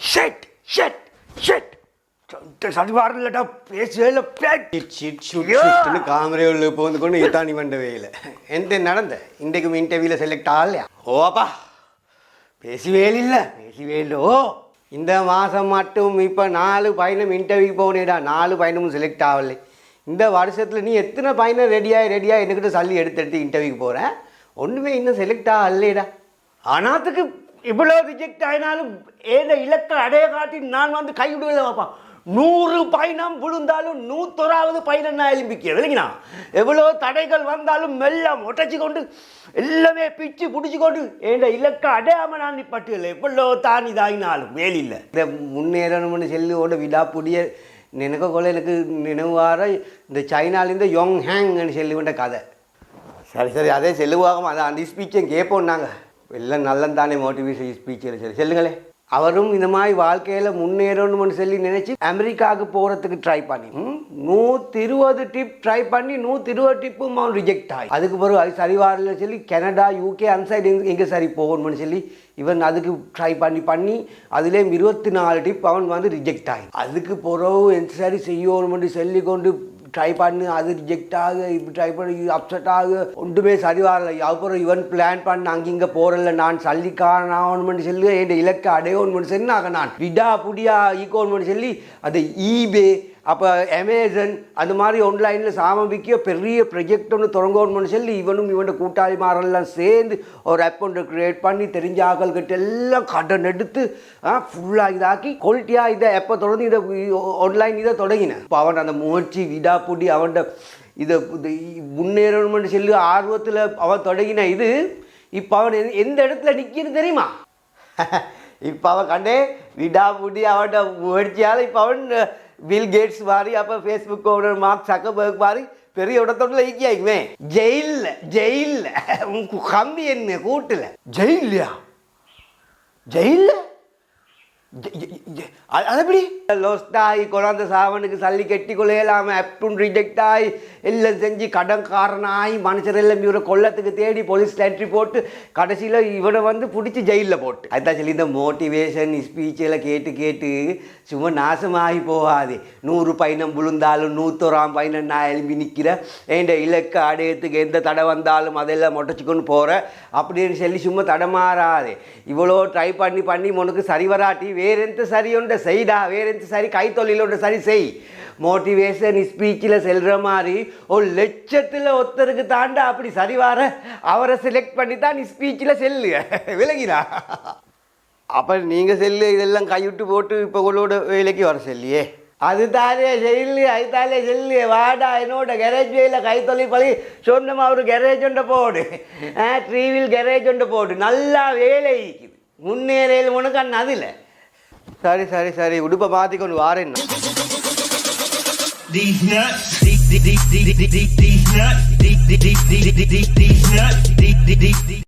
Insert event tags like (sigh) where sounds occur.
Shed ஷெட் சிட் ஷுட் ஷுட்னு காமரே உள்ள போந்து கொண்டு இத்தானி மண்டவையில் எந்த நடந்த இன்றைக்கும் இன்டர்வியூவில் செலக்ட் ஆகலையா ஓப்பா பேசுவேல் இல்லை பேசுவேலோ இந்த மாதம் மட்டும் இப்போ நாலு பயணம் இன்டர்வியூக்கு போகணேடா நாலு பயணமும் செலக்ட் ஆகலை இந்த வருஷத்தில் நீ எத்தனை பயணம் ரெடியாக ரெடியாக என்கிட்ட சல்லி எடுத்து எடுத்து இன்டர்வியூக்கு போகிறேன் ஒன்றுமே இன்னும் செலக்ட் ஆகலைடா அனாத்துக்கு இவ்வளோ ரிஜெக்ட் ஆயினாலும் ஏத இலக்கை அடைய காட்டி நான் வந்து கைவிடுவதை பார்ப்பான். நூறு பயணம் விழுந்தாலும் நூத்தொராவது பயணம் நான் எலும்பிக்க இல்லைங்கண்ணா எவ்வளோ தடைகள் வந்தாலும் மெல்ல ஒட்டச்சு கொண்டு எல்லாமே பிச்சு பிடிச்சி கொண்டு ஏண்ட இலக்கை அடையாம நான் நிப்பட்டில்லை எவ்வளோ தான் இதாகினாலும் வேலில்லை இந்த முன்னேறணும்னு சொல்லி ஓட விடாப்புடிய நினைக்க கொள்ள எனக்கு நினைவார இந்த சைனாலேருந்து யோங் ஹேங்னு சொல்லி கொண்ட கதை. சரி சரி அதே செல்லுவாகம். அதை அந்த ஸ்பீச்சை கேட்போம் நாங்கள் எல்லாம் நல்லந்தானே மோட்டிவேஷன் ஸ்பீச்சில் சரி செல்லுங்களே. அவரும் இந்த மாதிரி வாழ்க்கையில் முன்னேறணும்னு சொல்லி நினச்சி அமெரிக்காவுக்கு போகிறதுக்கு ட்ரை பண்ணி. நூற்றி இருபது டிப் ட்ரை பண்ணி நூற்றி இருபது டிப்பும் அவன் ரிஜெக்ட் ஆகி. அதுக்கு பிறகு அது சரி வரல சொல்லி கனடா யூகே அந்த சைடு எங்கே எங்கே சரி போகணும்னு சொல்லி இவன் அதுக்கு ட்ரை பண்ணி பண்ணி அதுலேயும் இருபத்தி நாலு டிப் அவன் வந்து ரிஜெக்ட் ஆகி. அதுக்கு பிறகு எந்த சரி செய்யணும்னு சொல்லி கொண்டு ட்ரை பண்ணு அது ரிஜெக்ட் ஆகு இப்படி ட்ரை பண்ணி அப்செட் ஆகு. ஒன்றுமே சரி வரல. அப்புறம் இவன் பிளான் பண்ண அங்கிங்க போறல நான் சல்லிக்காரன் ஆகணும்னு சொல்லி என் இலக்கை அடையணும்னு சொல்லி நாங்கள் நான்? விடா புடியா ஈக்கோணும்னு சொல்லி அதை ஈபே அப்போ அமேசான் அந்த மாதிரி ஒன்லைனில் சாமபிக்கிய பெரிய ப்ரொஜெக்ட் ஒன்று தொடங்கணும்னு சொல்லி இவனும் இவன் கூட்டாளிமாரெல்லாம் சேர்ந்து ஒரு ஆப் ஒன்று க்ரியேட் பண்ணி தெரிஞ்ச ஆக்கள்கிட்ட எல்லாம் கடன் எடுத்து ஃபுல்லாக இதாக்கி குவாலிட்டியாக இதை எப்போ தொடர்ந்து இதை ஒன்லைன் இதை தொடங்கினேன். இப்போ அவன் அந்த முயற்சி விடாப்புடி அவன்கிட்ட இதை முன்னேறணும்னு சொல்லி ஆர்வத்தில் அவன் தொடங்கின இது இப்போ அவன் எந்த- எந்த இடத்துல நிற்கிறது தெரியுமா? (laughs) இப்போ அவன் கண்டே விடாபுடி அவன்கிட்ட முயற்சியால் இப்போ அவன் பில் கேட்ஸ் மாதிரி அப்போ ஃபேஸ்புக் ஓனர் மார்க் சக்கபர்க் மாதிரி பெரிய இடத்தோட ஐக்கியாக்குமே ஜெயிலில் ஜெயிலில். கம்பி என்ன கூட்டில். ஜெயில்லையா? ஜெயிலில்? ஜெ- ஜெ- ஜெ- அது அது எப்படி லோஸ்ட் ஆகி கொண்டாந்த சாவனுக்கு சல்லி கட்டி கொள்ளையலாம அப்டும் ரிஜெக்ட் ஆகி எல்லாம் செஞ்சு கடன்காரனாகி மனுஷர் எல்லாம் இவரை கொல்லத்துக்கு தேடி போலீஸ் என்ட்ரி போட்டு கடைசியில் இவனை வந்து பிடிச்சி ஜெயிலில் போட்டு. அதான் சொல்லி இந்த மோட்டிவேஷன் ஸ்பீச் எல்லாம் கேட்டு கேட்டு சும்மா நாசமாகி போகாது. நூறு பயணம் விழுந்தாலும் நூத்தொராம் பயணம் நான் எழுப்பி நிற்கிறேன் என் இலக்கு அடையத்துக்கு எந்த தடை வந்தாலும் அதெல்லாம் மொட்டச்சிக்கொண்டு போகிறேன் அப்படின்னு சொல்லி சும்மா தடமாறாது. இவ்வளோ ட்ரை பண்ணி பண்ணி உனக்கு சரி வராட்டி வேற எந்த சரி ஒன்றை செய்டா வேற எந்த சரி கைத்தொழில் ஒன்றை சரி செய். மோட்டிவேஷன் ஸ்பீச்சில் செல்கிற மாதிரி ஒரு லட்சத்தில் ஒருத்தருக்கு தாண்டா அப்படி சரி வர அவரை செலக்ட் பண்ணி தான் நீ ஸ்பீச்சில் செல்லு. (laughs) விலகிடா அப்போ நீங்கள் செல்லு இதெல்லாம் கைவிட்டு போட்டு இப்போ உங்களோட வேலைக்கு வர செல்லியே. அது தானே செல்லு அது தானே செல்லு. வாடா என்னோட கேரேஜ் வேல கைத்தொழில் பழி. சொன்னமா ஒரு கேரேஜ் ஒன்று போடு. ட்ரீவில் கேரேஜ் ஒன்று போடு. நல்லா வேலை முன்னேறையில் உனக்கு அண்ணன் அதில். சரி சரி சரி உடுப்பை மாற்றிக்கொண்டு வாரேன் These nuts, these, these, these, these, these, these nuts, these, these, these, these, these, these nuts, these, these, these, these.